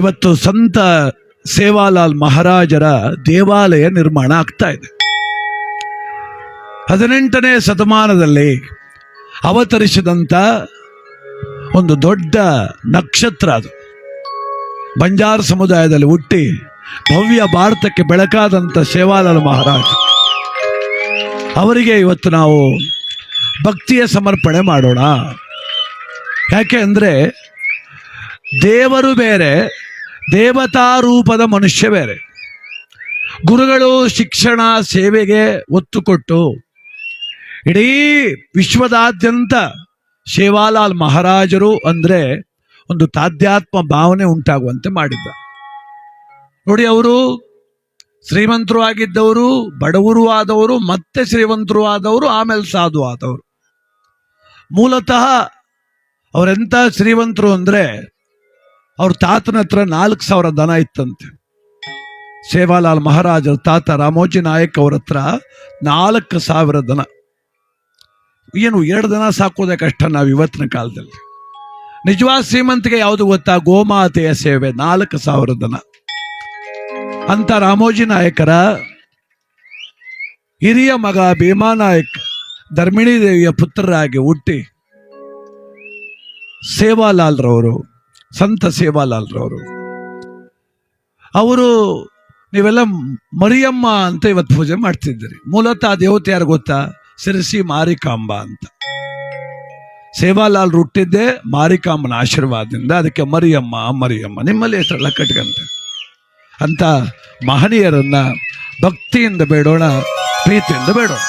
ಇವತ್ತು ಸಂತ ಸೇವಾಲಾಲ್ ಮಹಾರಾಜರ ದೇವಾಲಯ ನಿರ್ಮಾಣ ಆಗ್ತಾ ಇದೆ. ಹದಿನೆಂಟನೇ ಶತಮಾನದಲ್ಲಿ ಅವತರಿಸಿದಂಥ ಒಂದು ದೊಡ್ಡ ನಕ್ಷತ್ರ ಅದು. ಬಂಜಾರ ಸಮುದಾಯದಲ್ಲಿ ಹುಟ್ಟಿ ಭವ್ಯ ಭಾರತಕ್ಕೆ ಬೆಳಕಾದಂಥ ಸೇವಾಲಾಲ್ ಮಹಾರಾಜ. ಅವರಿಗೆ ಇವತ್ತು ನಾವು ಭಕ್ತಿಯ ಸಮರ್ಪಣೆ ಮಾಡೋಣ. ಯಾಕೆ ಅಂದರೆ ದೇವರು ಬೇರೆ ದೇವತಾ ರೂಪದ ಮನುಷ್ಯ ಬೇರೆ. ಗುರುಗಳು ಶಿಕ್ಷಣ ಸೇವೆಗೆ ಒತ್ತು ಕೊಟ್ಟು ಇಡೀ ವಿಶ್ವದಾದ್ಯಂತ ಸೇವಾಲಾಲ್ ಮಹಾರಾಜರು ಅಂದರೆ ಒಂದು ತಾಧ್ಯಾತ್ಮ ಭಾವನೆ ಉಂಟಾಗುವಂತೆ ಮಾಡಿದ್ದ. ನೋಡಿ ಅವರು ಶ್ರೀಮಂತರು ಆಗಿದ್ದವರು, ಬಡವರು ಆದವರು, ಮತ್ತೆ ಶ್ರೀಮಂತರು ಆದವರು, ಆಮೇಲೆ ಸಾಧು ಆದವರು. ಮೂಲತಃ ಅವರೆಂಥ ಶ್ರೀಮಂತರು ಅಂದರೆ ಅವ್ರ ತಾತನ ಹತ್ರ ನಾಲ್ಕು ಸಾವಿರ ದನ ಇತ್ತಂತೆ. ಸೇವಾಲಾಲ್ ಮಹಾರಾಜರ ತಾತ ರಾಮೋಜಿ ನಾಯಕ್ ಅವ್ರ ಹತ್ರ ನಾಲ್ಕು ಸಾವಿರ ದನ. ಏನು ಎರಡು ದನ ಸಾಕೋದೇ ಕಷ್ಟ ನಾವು ಇವತ್ತಿನ ಕಾಲದಲ್ಲಿ. ನಿಜವಾದ ಶ್ರೀಮಂತಿಗೆ ಯಾವುದು ಗೊತ್ತಾ? ಗೋಮಾತೆಯ ಸೇವೆ, ನಾಲ್ಕು ಸಾವಿರ ದನ. ಅಂತ ರಾಮೋಜಿ ನಾಯಕರ ಹಿರಿಯ ಮಗ ಭೀಮಾ ನಾಯಕ್ ಧರ್ಮಿಣಿ ದೇವಿಯ ಪುತ್ರರಾಗಿ ಹುಟ್ಟಿ ಸೇವಾಲಾಲ್ರವರು ಸಂತ ಸೇವಾಲಾಲ್ರವರು. ಅವರು ನೀವೆಲ್ಲ ಮರಿಯಮ್ಮ ಅಂತ ಇವತ್ತು ಪೂಜೆ ಮಾಡ್ತಿದ್ದೀರಿ. ಮೂಲತಃ ಆ ದೇವತೆ ಯಾರು ಗೊತ್ತಾ? ಸಿರಸಿ ಮಾರಿಕಾಂಬ ಅಂತ. ಸೇವಾಲಾಲ್ ಹುಟ್ಟಿದ್ದೆ ಮಾರಿಕಾಂಬನ ಆಶೀರ್ವಾದದಿಂದ ಅದಕ್ಕೆ ಮರಿಯಮ್ಮ ಮರಿಯಮ್ಮ, ನಿಮ್ಮಲ್ಲಿ ಹೆಸರೆಲ್ಲ ಕಟ್ಕಂತೆ. ಅಂತ ಮಹನೀಯರನ್ನ ಭಕ್ತಿಯಿಂದ ಬೇಡೋಣ, ಪ್ರೀತಿಯಿಂದ ಬೇಡೋಣ.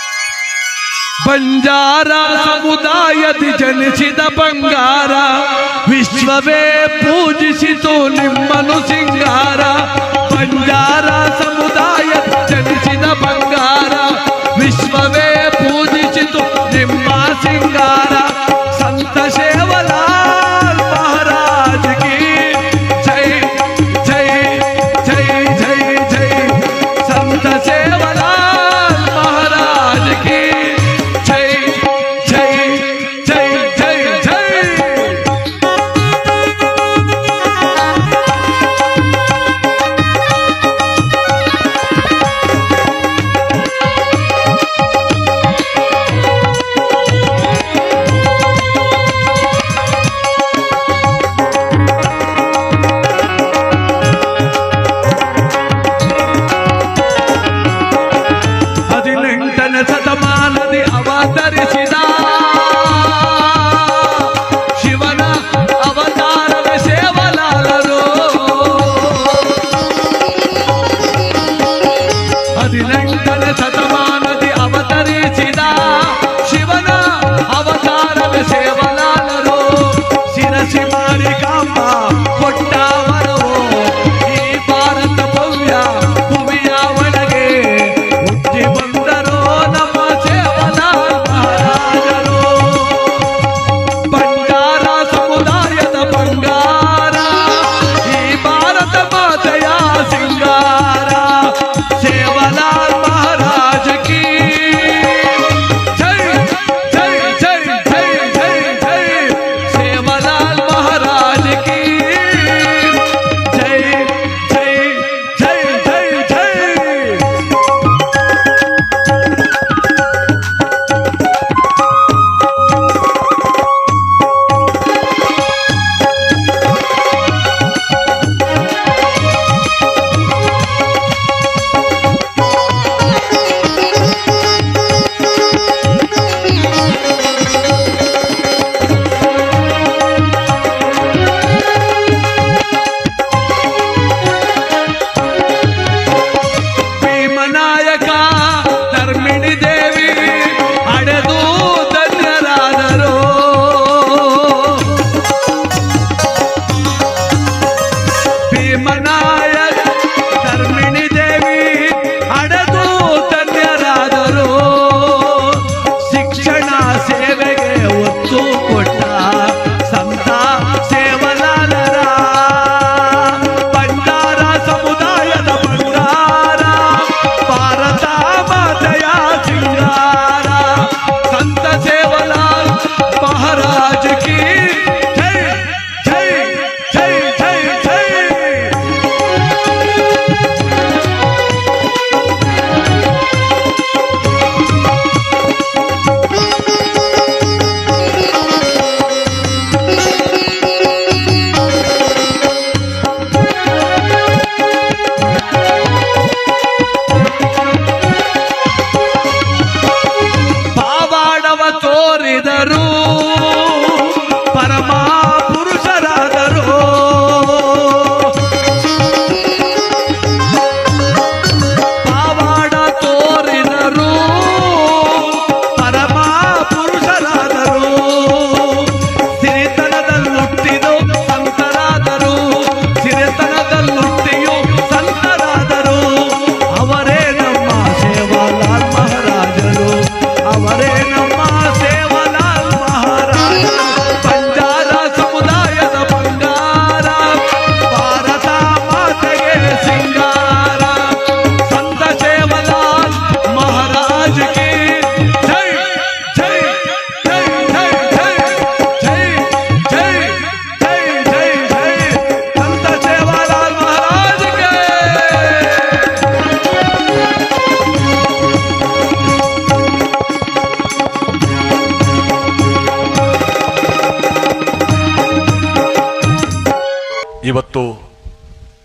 ಬಂಜಾರ ಸಮುದಾಯದಿ ಜನಿಸಿದ ಬಂಗಾರ ವಿಶ್ವವೇ ಪೂಜಿಸಿತು ನಿಮ್ಮನು ಸಿಂಗಾರ ಬಂಜಾರ ಸಮುದಾಯ ಜನಿಸಿದ ಬಂಗಾರ ವಿಶ್ವವೇ ಪೂಜಿಸಿತು ನಿಮ್ಮ ಸಿಂಗಾರ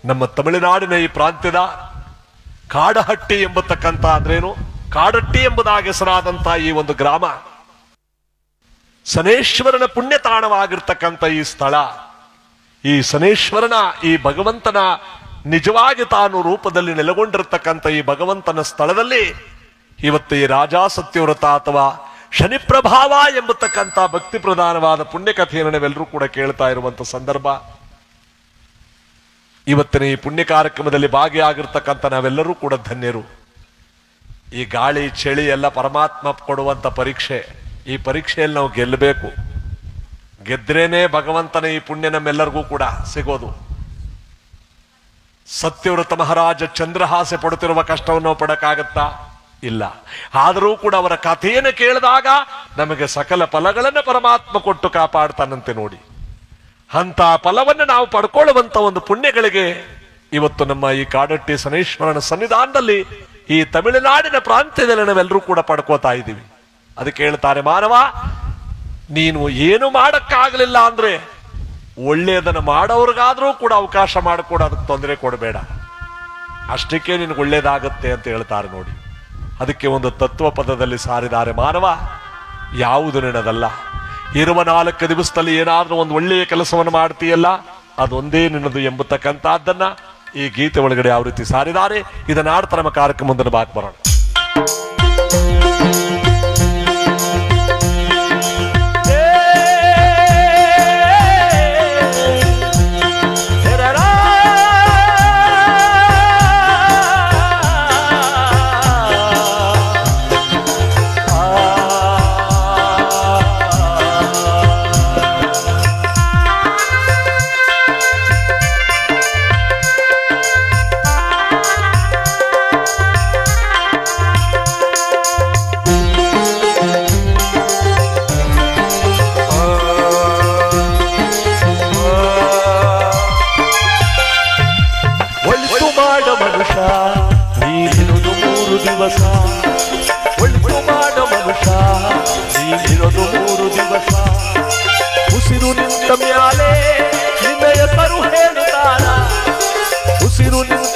ನಮ್ಮ ತಮಿಳುನಾಡಿನ ಈ ಪ್ರಾಂತ್ಯದ ಕಾಡಹಟ್ಟಿ ಎಂಬತಕ್ಕಂತ ಅಂದ್ರೇನು? ಕಾಡಟ್ಟಿ ಎಂಬುದಾಗಿ ಹೆಸರಾದಂತಹ ಈ ಒಂದು ಗ್ರಾಮ ಸನೇಶ್ವರನ ಪುಣ್ಯತಾಣವಾಗಿರ್ತಕ್ಕಂಥ ಈ ಸ್ಥಳ. ಈ ಸನೇಶ್ವರನ ಈ ಭಗವಂತನ ನಿಜವಾಗಿ ತಾನು ರೂಪದಲ್ಲಿ ನೆಲೆಗೊಂಡಿರ್ತಕ್ಕಂಥ ಈ ಭಗವಂತನ ಸ್ಥಳದಲ್ಲಿ ಇವತ್ತು ಈ ರಾಜಾ ಸತ್ಯವ್ರತ ಅಥವಾ ಶನಿ ಪ್ರಭಾವ ಎಂಬತಕ್ಕಂಥ ಭಕ್ತಿ ಪ್ರಧಾನವಾದ ಪುಣ್ಯಕಥೆಯನ್ನು ನಾವೆಲ್ಲರೂ ಕೂಡ ಕೇಳ್ತಾ ಇರುವಂತ ಸಂದರ್ಭ. ಇವತ್ತಿನ ಈ ಪುಣ್ಯ ಕಾರ್ಯಕ್ರಮದಲ್ಲಿ ಭಾಗಿಯಾಗಿರ್ತಕ್ಕಂಥ ನಾವೆಲ್ಲರೂ ಕೂಡ ಧನ್ಯರು. ಈ ಗಾಳಿ, ಚಳಿ ಎಲ್ಲ ಪರಮಾತ್ಮ ಕೊಡುವಂಥ ಪರೀಕ್ಷೆ. ಈ ಪರೀಕ್ಷೆಯಲ್ಲಿ ನಾವು ಗೆಲ್ಲಬೇಕು. ಗೆದ್ರೇನೆ ಭಗವಂತನ ಈ ಪುಣ್ಯ ನಮ್ಮೆಲ್ಲರಿಗೂ ಕೂಡ ಸಿಗೋದು. ಸತ್ಯವ್ರತ ಮಹಾರಾಜ ಚಂದ್ರಹಾಸೆ ಪಡುತ್ತಿರುವ ಕಷ್ಟವನ್ನು ಪಡಕ್ಕಾಗತ್ತಾ? ಇಲ್ಲ. ಆದರೂ ಕೂಡ ಅವರ ಕಥೆಯನ್ನು ಕೇಳಿದಾಗ ನಮಗೆ ಸಕಲ ಫಲಗಳನ್ನು ಪರಮಾತ್ಮ ಕೊಟ್ಟು ಕಾಪಾಡ್ತಾನಂತೆ ನೋಡಿ. ಅಂತ ಫಲವನ್ನು ನಾವು ಪಡ್ಕೊಳ್ಳುವಂತ ಒಂದು ಪುಣ್ಯಗಳಿಗೆ ಇವತ್ತು ನಮ್ಮ ಈ ಕಾಡಟ್ಟಿ ಸನೇಶ್ವರನ ಸನ್ನಿಧಾನದಲ್ಲಿ ಈ ತಮಿಳುನಾಡಿನ ಪ್ರಾಂತ್ಯದಲ್ಲಿ ನಾವೆಲ್ಲರೂ ಕೂಡ ಪಡ್ಕೋತಾ ಇದ್ದೀವಿ. ಅದಕ್ಕೆ ಹೇಳ್ತಾರೆ, ಮಾನವ, ನೀನು ಏನು ಮಾಡಕ್ಕಾಗಲಿಲ್ಲ ಅಂದ್ರೆ ಒಳ್ಳೆಯದನ್ನು ಮಾಡೋರ್ಗಾದ್ರೂ ಕೂಡ ಅವಕಾಶ ಅದಕ್ಕೆ ತೊಂದರೆ ಕೊಡಬೇಡ. ಅಷ್ಟಕ್ಕೆ ನಿನಗೆ ಒಳ್ಳೇದಾಗತ್ತೆ ಅಂತ ಹೇಳ್ತಾರೆ ನೋಡಿ. ಅದಕ್ಕೆ ಒಂದು ತತ್ವ ಪದದಲ್ಲಿ ಸಾರಿದ್ದಾರೆ, ಮಾನವ, ಯಾವುದು ನಿನ್ನದಲ್ಲ. ಇರುವ ನಾಲ್ಕು ದಿವಸದಲ್ಲಿ ಏನಾದರೂ ಒಂದು ಒಳ್ಳೆಯ ಕೆಲಸವನ್ನು ಮಾಡ್ತೀಯಲ್ಲ, ಅದೊಂದೇ ನಿನ್ನದು ಎಂಬತಕ್ಕಂಥದ್ದನ್ನು ಈ ಗೀತೆ ಒಳಗಡೆ ಯಾವ ರೀತಿ ಸಾರಿದ್ದಾರೆ, ಇದನ್ನ ಆಡ್ತಾ ನಮ್ಮ ಮುಂದಿನ ಬಾಕ್ ಬರೋಣ.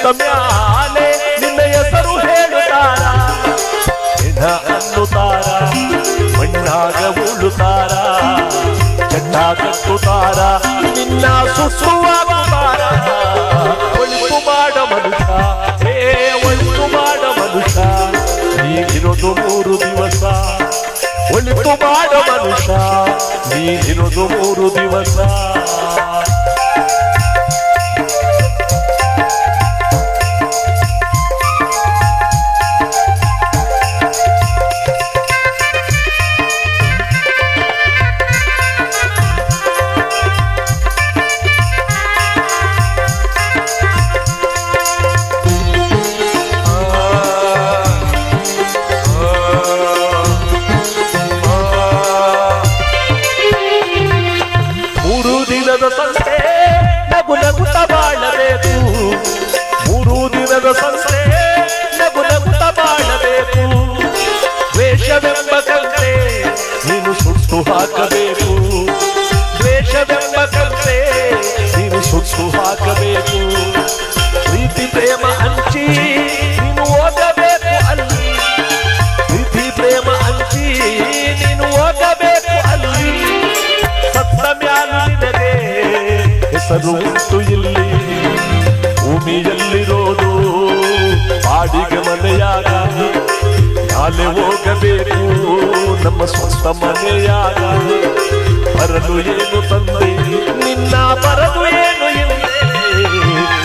ಉಸಿರು ನಿನ್ನ ಹೆಸರು ಹೇಳುತ್ತಾರ? ಹೆಣ ಅನ್ನುತ್ತಾರ? ಮಣ್ಣಾಗ ಉಳುತ್ತಾರ? ಚಂಡ ಕಟ್ಟುತ್ತಾರ ನಿನ್ನ ಸುಸುವಾಗುತ್ತಾರ ಒಳಿತು ಮಾಡ ಮನುಷ್ಯ. ಹೇ ಒಳಿತು ಮಾಡ ಮನುಷ್ಯ. ನೀನಿರೋದು ಮೂರು ದಿವಸ. ಒಳಿತು ಮಾಡ ಮನುಷ್ಯ. ನೀನಿರೋದು ಮೂರು ದಿವಸ. ಹಾಕಬೇಕು. ದ್ವೇಷವೆಂಬ ಕಂತೆ ನೀವು ಸುತ್ತು ಹಾಕಬೇಕು. ನಾಳೆ ಹೋಗಬೇಕು, ನಮ್ಮ ಸ್ವಂತ ಮನೆಯಾಗ ಬರಲು ಏನು ತಂದೆ? ನಿನ್ನ ಬರಲು ಏನು ಇಲ್ಲೇ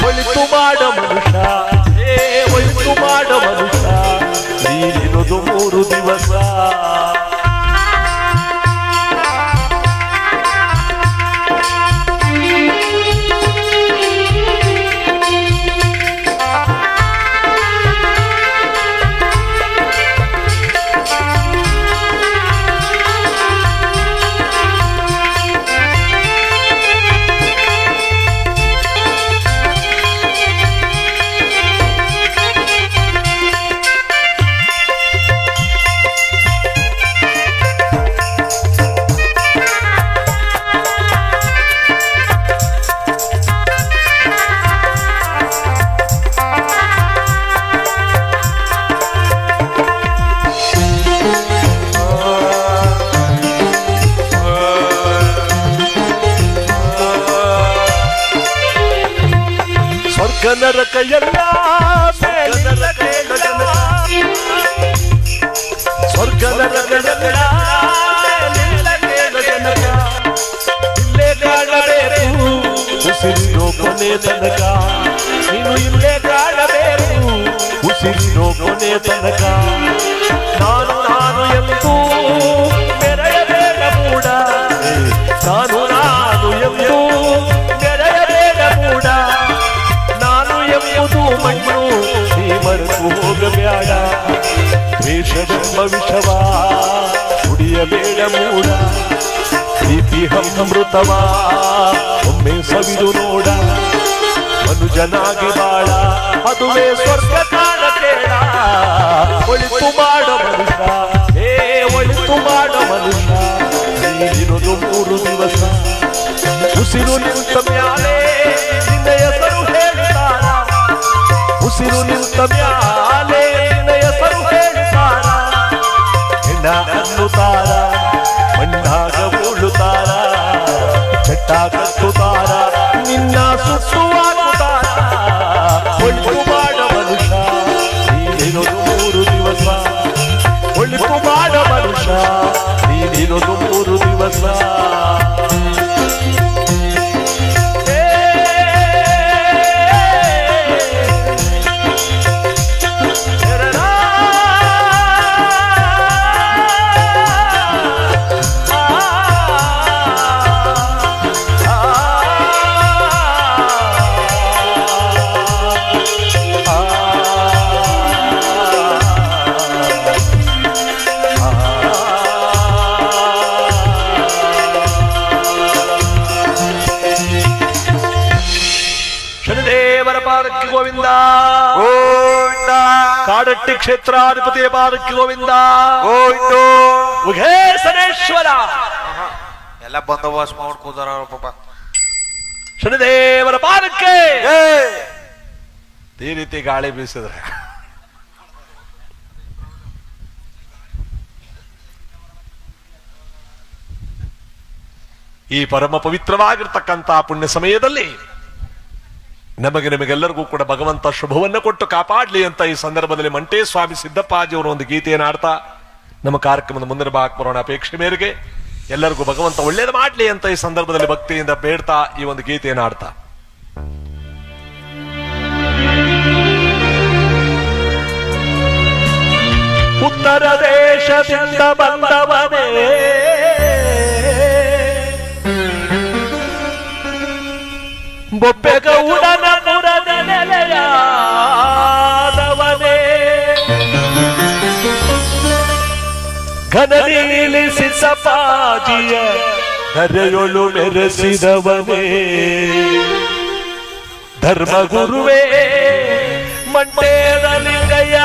ಒಳಿತು ಮಾಡ ಮನುಷ್ಯ. ಒಳಿತು ಮಾಡ ಮನುಷ್ಯ. ನೀನಿರೋದು ಮೂರು ದಿವಸ. ನರಕ ಎಲ್ಲ ಮೇಲಿಂದ ಕೇಳ ಜನಕ. ಸ್ವರ್ಗ ನರಕ ಎಲ್ಲ ಮೇಲಿಂದ ಕೇಳ ಜನಕ. ಇಲ್ಲೇ ಕಾಣಬೇಕು ಉಸಿರಿರೋ ಕೊನೆ ತನಕ ನೀನು ಇಲ್ಲೇ ಕಾಣಬೇಕು ಉಸಿರಿರೋ ಕೊನೆ ತನಕ ನಾನು ನಾನು ಎಂದು ವಿಷವ ಕುಡಿಯಬೇಡ ಮೂಡ, ಪ್ರೀತಿ ಮೃತವಾ ಒಮ್ಮೆ ಸವಿದು ನೋಡ, ಮನುಜನಾಗಿ ಬಾಳ, ಅದುವೇ ಸ್ವರ್ಗ ಕಾಣ ಕೇಳ. ಒಳಿತು ಮಾಡ ಮನುಷ್ಯ, ಏ, ಒಳಿತು ಮಾಡ ಮನುಷ್ಯ ನೀನಿರೋದು ಮೂರು ದಿವಸ. ಉಸಿರು ನಿಂತ ಮ್ಯಾಲೆ ನಿನ್ನ ಹೆಸರು ಹೇಳ್ತಾರ. ಉಸಿರು ನಿಂತ ಮ್ಯಾಲೆ ಅನ್ನುತ್ತಾರ ಮಣ್ಣಾಗ ಉಳುತ್ತಾರ ಚಟ್ಟ ಕಟ್ಟುತ್ತಾರ ನಿನ್ನ ಸುತ್ತುವಾಗುತ್ತಾರ ಒಳಿತು ಮಾಡ ಮನುಷ್ಯ, ನೀನಿರೋದು ಮೂರು ದಿವಸ. ಒಳಿತು ಮಾಡ ಮನುಷ್ಯ, ನೀನಿರೋದು ಮೂರು ದಿವಸ. ಕಾಡಟ್ಟಿ ಕ್ಷೇತ್ರಾಧಿಪತಿಯ ಪಾದಕ್ಕೆ ಗೋವಿಂದ ಉಘೇಸನೇಶ್ವರ ಎಲ್ಲ ಬಂದೋಬಸ್ತ್ ಅವ್ರ ಪಾಪ. ಶನಿದೇವರ ಪಾದಕ್ಕೆ. ಈ ರೀತಿ ಗಾಳಿ ಬೀಸಿದ್ರೆ. ಈ ಪರಮ ಪವಿತ್ರವಾಗಿರ್ತಕ್ಕಂಥ ಪುಣ್ಯ ಸಮಯದಲ್ಲಿ ನಮಗೆ ನಿಮಗೆಲ್ಲರಿಗೂ ಕೂಡ ಭಗವಂತ ಶುಭವನ್ನು ಕೊಟ್ಟು ಕಾಪಾಡಲಿ ಅಂತ ಈ ಸಂದರ್ಭದಲ್ಲಿ ಮಂಟೇ ಸ್ವಾಮಿ ಸಿದ್ದಪ್ಪಾಜಿಯವರು ಒಂದು ಗೀತೆಯನ್ನು ಆಡ್ತಾ ನಮ್ಮ ಕಾರ್ಯಕ್ರಮದ ಮುಂದಿನ ಭಾಗ ಬರೋಣ ಅಪೇಕ್ಷೆ ಮೇರೆಗೆ. ಎಲ್ಲರಿಗೂ ಭಗವಂತ ಒಳ್ಳೇದು ಮಾಡಲಿ ಅಂತ ಈ ಸಂದರ್ಭದಲ್ಲಿ ಭಕ್ತಿಯಿಂದ ಬೇಡ್ತಾ ಈ ಒಂದು ಗೀತೆಯನ್ನು ಆಡ್ತಾ ಉತ್ತರ ದೇಶದಿಂದ ಬಂದವನೇ ಬೊಬ್ಬೆಗೌಡನ ಪುರದ ನೆಲೆಯಾದವನೇ ಘನನೀಲಿ ಸಿಸಪಾಜಿಯ ಧರೆಯೊಳು ಮೆರೆಸಿದವನೇ ಧರ್ಮಗುರುವೇ ಮಂಟೇದ ಲಿಂಗಯ್ಯ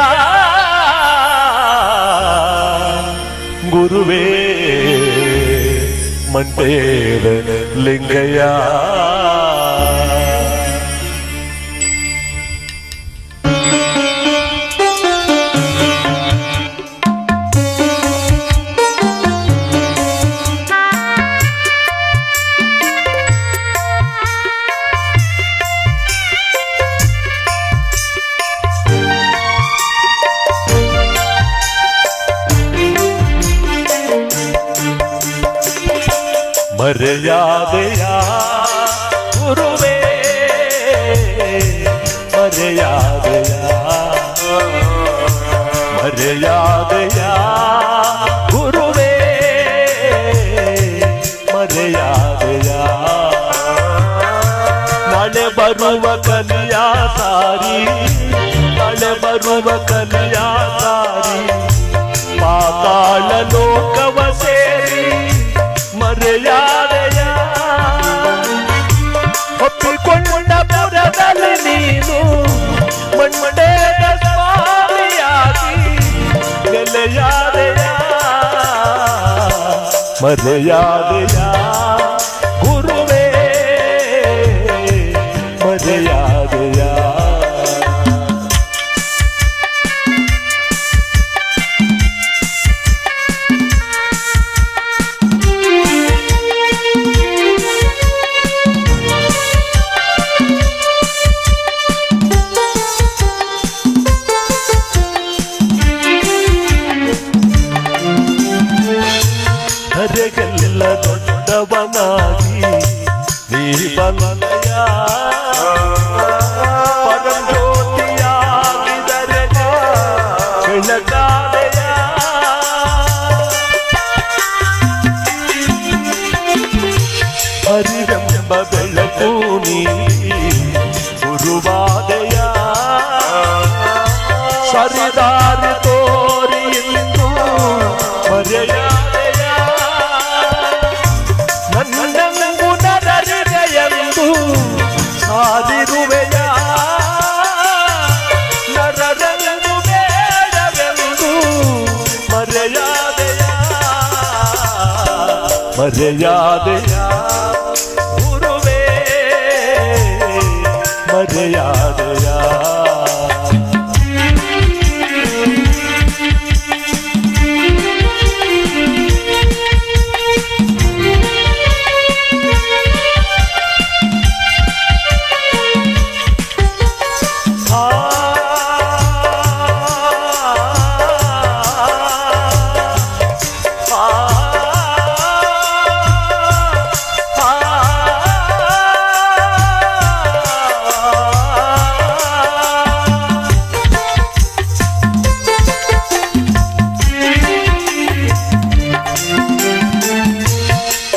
ಗುರುವೇ ಮಂಟೇದ ಲಿಂಗಯ್ಯ ಬರುವ ಕಲಿಯ ಸಾರಿ ಪಾತಾಳ ಲೋಕವ ಸೇರಿ ಮರೆಯಾದೆಯ ಒಪ್ಪಿಕೊಂಡ ಪುರದಲ್ಲಿ ನೀನು ಮಣ್ಣೇದ ಸ್ವಾಮಿಯಾಗಿ ನೆಲೆಯಾದೆಯ ಮರೆಯಾದೆಯ ಹರಿವೆಂಬ ಬೆಳಕು ನೀ ಗುರುವಾದಯ ಸರಿದಾರ ತೋರಿ ಎಂದು ಮರೆಯ ನನ್ನಂಗು ನರರಿದೆಯೆಂದು ಸಾದಿರುವೆಯ ನರರಂಗು ಬೇಡವೆಂದು ಮರೆಯಾದೆಯ ಮರೆಯಾದೆಯ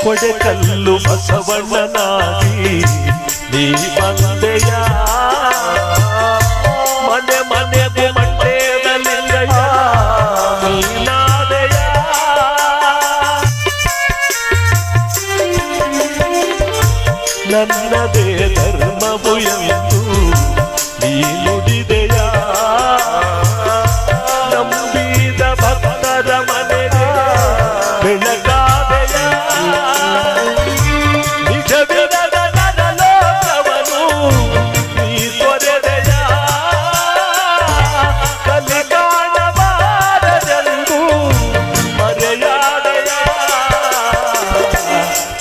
ಹೊಡೆಕಲ್ಲು ಬಸವಣ್ಣನಾಗಿ ನೀ ಬಂದೆಯ. ಮನೆ ಮನೆಗೆ ನನ್ನದೇ ಧರ್ಮ ಎಂದು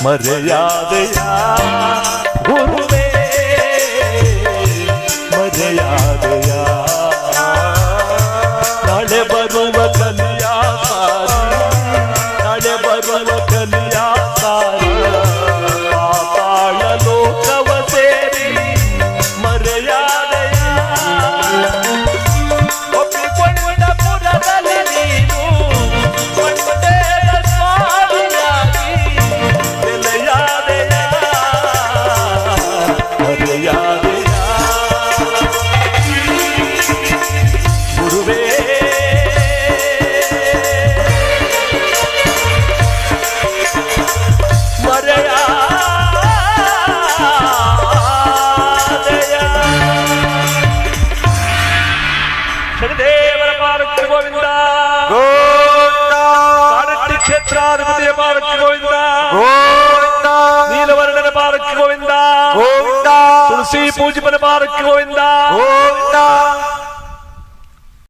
மறையாதையா குருவே ആർക്ക്